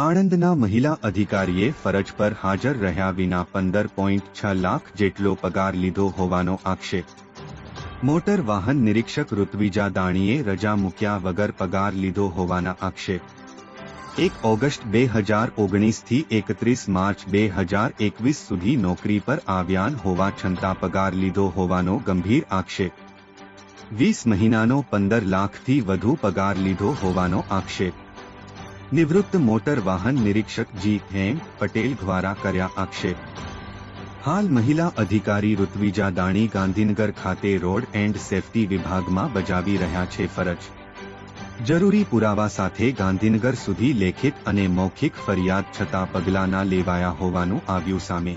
આણંદના મહિલા અધિકારીએ ફરજ પર હાજર રહ્યા વિના પંદર પોઈન્ટ છ લાખ જેટલો પગાર લીધો હોવાનો આક્ષેપ. મોટર વાહન નિરીક્ષક ઋત્વિજા દાણીએ રજા મૂક્યા વગર પગાર લીધો હોવાના આક્ષેપ. એક ઓગસ્ટ બે હજાર ઓગણીસથી એકત્રીસ માર્ચ બે હજાર એકવીસ સુધી નોકરી પર આવ્યાન હોવા છતાં પગાર લીધો હોવાનો ગંભીર આક્ષેપ. વીસ મહિનાનો પંદર લાખથી વધુ પગાર લીધો હોવાનો આક્ષેપ. નિવૃત્ત મોટર વાહન નિરીક્ષક જી એમ પટેલ દ્વારા કર્યા આક્ષેપ. હાલ મહિલા અધિકારી ઋત્વિજા દાણી ગાંધીનગર ખાતે રોડ એન્ડ સેફટી વિભાગમાં બજાવી રહ્યા છે ફરજ. જરૂરી પુરાવા સાથે ગાંધીનગર સુધી લેખિત અને મૌખિક ફરિયાદ છતાં પગલાં ના લેવાયા હોવાનું આવ્યું સામે.